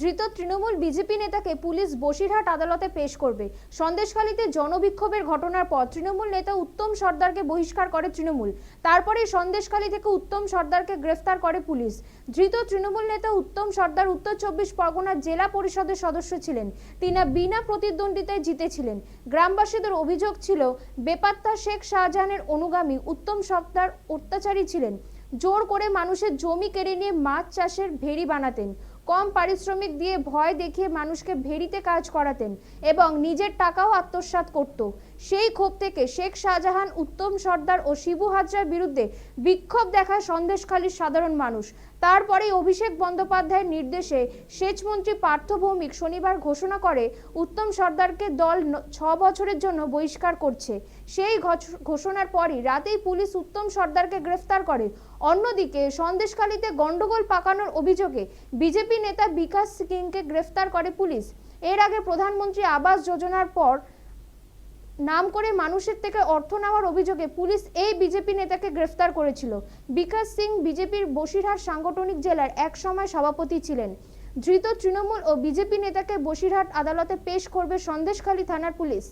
ধৃত তৃণমূল বিজেপি নেতাকে পুলিশ বসিরহাট আদালতে পেশ করবে। সন্দেশখালীতে জনবিক্ষোভের ঘটনার পর তৃণমূল নেতা উত্তম সর্দারকে বহিষ্কার করে তৃণমূল। তারপরে সন্দেশখালী থেকে উত্তম সর্দারকে গ্রেফতার করে পুলিশ। ধৃত তৃণমূল নেতা উত্তম সর্দার উত্তর চব্বিশ পরগনার জেলা পরিষদের সদস্য ছিলেন। তিনি বিনা প্রতিদ্বন্দ্বিতায় জিতেছিলেন। গ্রামবাসীদের অভিযোগ ছিল, বেপাত্তা শেখ শাহজাহানের অনুগামী উত্তম সর্দার অত্যাচারী ছিলেন। জোর করে মানুষের জমি কেড়ে নিয়ে মাছ চাষের ভেড়ি বানাতেন। কম পারিশ্রমিক দিয়ে ভয় দেখিয়ে মানুষকে ভেড়িতে কাজ করাতেন এবং নিজের টাকাও আত্মসাৎ করত। সেই ক্ষোভ থেকে শেখ শাহজাহান, উত্তম সর্দার ও শিবু হাজরার বিরুদ্ধে বিক্ষোভ দেখায় সন্দেশখালীর সাধারণ মানুষ। তারপরেই অভিষেক বন্দ্যোপাধ্যায়ের নির্দেশে সেচমন্ত্রী পার্থ ভৌমিক শনিবার ঘোষণা করে, উত্তম সর্দারকে দল ছ বছরের জন্য বহিষ্কার করছে। সেই ঘোষণার পরই রাতেই পুলিশ উত্তম সর্দারকে গ্রেফতার করে। অন্যদিকে সন্দেশখালীতে গণ্ডগোল পাকানোর অভিযোগে বিজেপি নেতা বিকাশ সিংকে গ্রেফতার করে পুলিশ। এর আগে প্রধানমন্ত্রী আবাস যোজনার পর নাম করে মানুষের থেকে অর্থ নেওয়ার অভিযোগে পুলিশ এই বিজেপি নেতাকে গ্রেফতার করেছিল। বিকাশ সিং বিজেপির বসিরহাট সাংগঠনিক জেলার এক সময় সভাপতি ছিলেন। ধৃত তৃণমূল ও বিজেপি নেতাকে বসিরহাট আদালতে পেশ করবে সন্দেশখালী থানার পুলিশ।